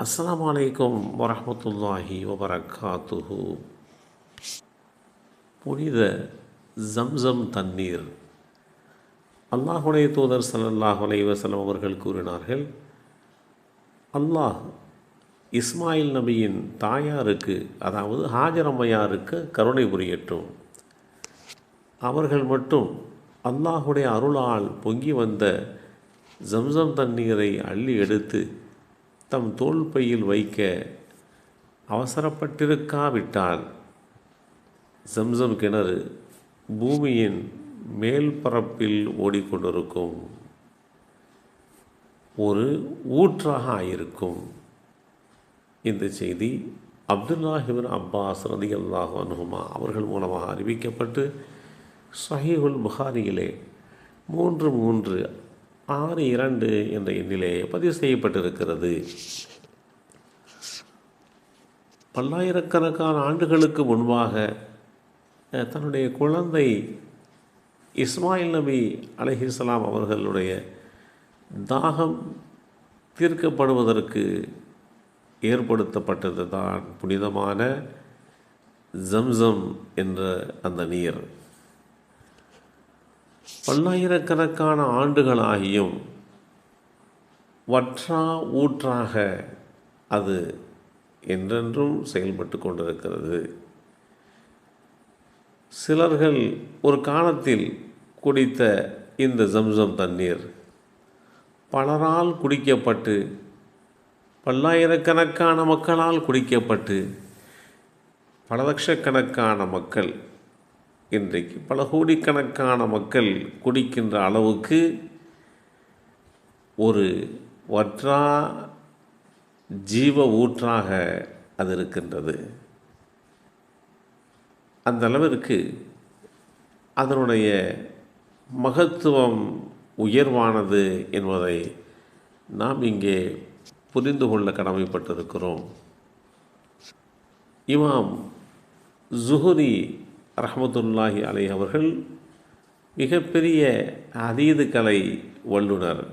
அஸ்ஸலாமு அலைக்கும் வரமத்துல்லாஹி வபரகாத்துஹு. புனித ஜம்சம் தண்ணீர். அல்லாஹுடைய தூதர் சல்லாஹ் அலைவசலம் அவர்கள் கூறினார்கள் அல்லாஹ் இஸ்மாயில் நபியின் தாயாருக்கு அதாவது ஹாஜரம்மையாருக்கு கருணை புரியட்டும். அவர்கள் மட்டும் அல்லாஹுடைய அருளால் பொங்கி வந்த ஜம்சம் தண்ணீரை அள்ளி எடுத்து தம் தோல் பையில் வைக்க அவசரப்பட்டிருக்காவிட்டால் ஜம்சம் கிணறு பூமியின் மேல் பரப்பில் ஓடிக்கொண்டிருக்கும். ஒரு ஊற்றாக ஆயிருக்கும். இந்த செய்தி அப்துல்லாஹிபின் அப்பாஸ் ரதி அல்லாஹு அனுகுமா அவர்கள் மூலமாக அறிவிக்கப்பட்டு சஹீஹுல் புகாரியிலே மூன்று மூன்று ஆறு இரண்டு என்ற எண்ணிலே பதிவு செய்யப்பட்டிருக்கிறது. பல்லாயிரக்கணக்கான ஆண்டுகளுக்கு முன்பாக தன்னுடைய குழந்தை இஸ்மாயில் நபி அலஹிஸ்லாம் அவர்களுடைய தாகம் தீர்க்கப்படுவதற்கு ஏற்படுத்தப்பட்டது தான் புனிதமான ஜம்சம் என்ற அந்த நீர். பல்லாயிரக்கணக்கான ஆண்டுகளாகியும் வற்றா ஊற்றாக அது என்றென்றும் செயல்பட்டு கொண்டிருக்கிறது. சிலர்கள் ஒரு காலத்தில் குடித்த இந்த ஜம்சம் தண்ணீர் பலரால் குடிக்கப்பட்டு பல்லாயிரக்கணக்கான மக்களால் குடிக்கப்பட்டு பல லட்சக்கணக்கான மக்கள் இன்றைக்கு பல கோடிக்கணக்கான மக்கள் குடிக்கின்ற அளவுக்கு ஒரு வற்றா ஜீவ ஊற்றாக அது இருக்கின்றது. அந்த அளவிற்கு அதனுடைய மகத்துவம் உயர்வானது என்பதை நாம் இங்கே புரிந்து கொள்ள கடமைப்பட்டிருக்கிறோம். இமாம் ஜுஹுரி ரஹமத்துல்லாஹி அலை அவர்கள் மிகப்பெரிய ஹதீது கலை வல்லுனர்.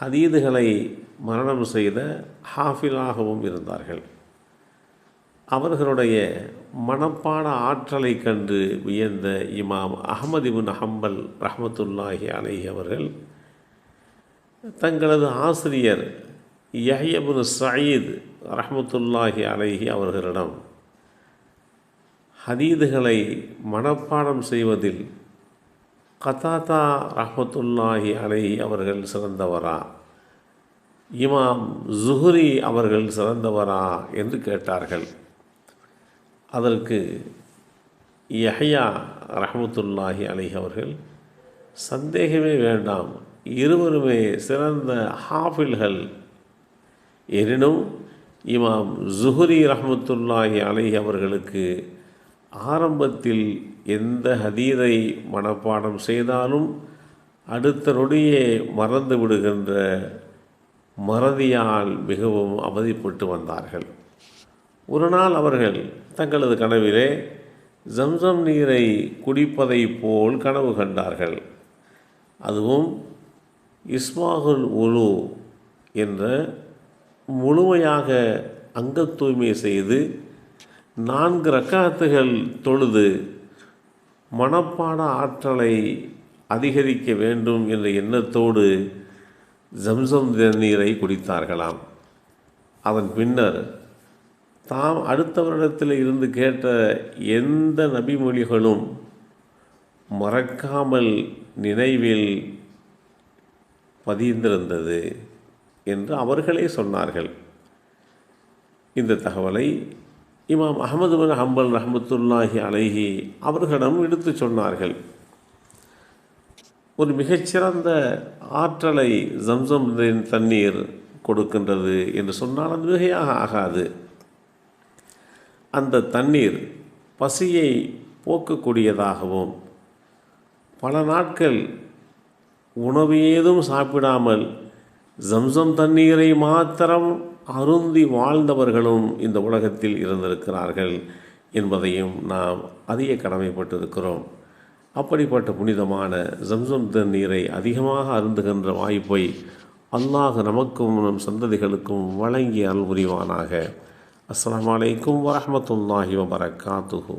ஹதீதுகளை மரணம் செய்த ஹாஃபிலாகவும் இருந்தார்கள். அவர்களுடைய மனப்பாட ஆற்றலை கண்டு வியந்த இமாம் அஹமது இபின் ஹம்பல் ரஹமத்துல்லாஹி அலைஹி அவர்கள் தங்களது ஆசிரியர் யஹ்யபுன் சயீத் ரஹமத்துல்லாஹி அலைஹி அவர்களிடம் ஹதீதுகளை மனப்பாடம் செய்வதில் கதாதா ரஹமத்துல்லாஹி அலை அவர்கள் சிறந்தவரா? இமாம் ஜுஹுரி அவர்கள் சிறந்தவரா என்று கேட்டார்கள். அதற்கு யஹ்யா ரஹமத்துல்லாஹி அலை அவர்கள் சந்தேகமே வேண்டாம் இருவருமே சிறந்த ஹாஃபில்கள் எனினும் இமாம் ஜுஹுரி ரஹமத்துல்லாஹி அலை அவர்களுக்கு ஆரம்பத்தில் எந்த ஹதீதை மனப்பாடம் செய்தாலும் அடுத்த நொடியே மறந்து விடுகின்ற மறதியால் மிகவும் அவதிப்பட்டு வந்தார்கள். ஒரு நாள் அவர்கள் தங்களது கனவிலே ஜம்சம் நீரை குடிப்பதைப் போல் கனவு கண்டார்கள். அதுவும் இஸ்மாகுல் உலு என்ற முழுமையாக அங்க தூய்மை செய்து நான்கு ரக்காத்துகள் தொழுது மனப்பாட ஆற்றலை அதிகரிக்க வேண்டும் என்ற எண்ணத்தோடு ஜம்சம் தண்ணீரை குடித்தார்களாம். அதன் பின்னர் தாம் அடுத்தவரிடத்தில் இருந்து கேட்ட எந்த நபிமொழிகளும் மறக்காமல் நினைவில் பதிந்திருந்தது என்று அவர்களே சொன்னார்கள். இந்த தகவலை இமாம் அகமது பின் ஹம்பல் ரஹமத்துல்லாஹி அலைஹி அவர்களிடம் எடுத்து சொன்னார்கள். ஒரு மிகச்சிறந்த ஆற்றலை ஜம்சம் தண்ணீர் கொடுக்கின்றது என்று சொன்னால் அது மிகையாக ஆகாது. அந்த தண்ணீர் பசியை போக்கக்கூடியதாகவும் பல நாட்கள் உணவு ஏதும் சாப்பிடாமல் ஜம்சம் தண்ணீரை மாத்திரம் அருந்தி வாழ்ந்தவர்களும் இந்த உலகத்தில் இருந்திருக்கிறார்கள் என்பதையும் நாம் அதிக கடமைப்பட்டிருக்கிறோம். அப்படிப்பட்ட புனிதமான ஜம்சம் தண்ணீரை அதிகமாக அருந்துகின்ற வாய்ப்பை அல்லாஹ் நமக்கும் நம் சந்ததிகளுக்கும் வழங்கி அருள் புரிவானாக அஸ்லாம் அலைக்கும் வரஹ்மத்துல்லாஹி வபரகாத்துஹு.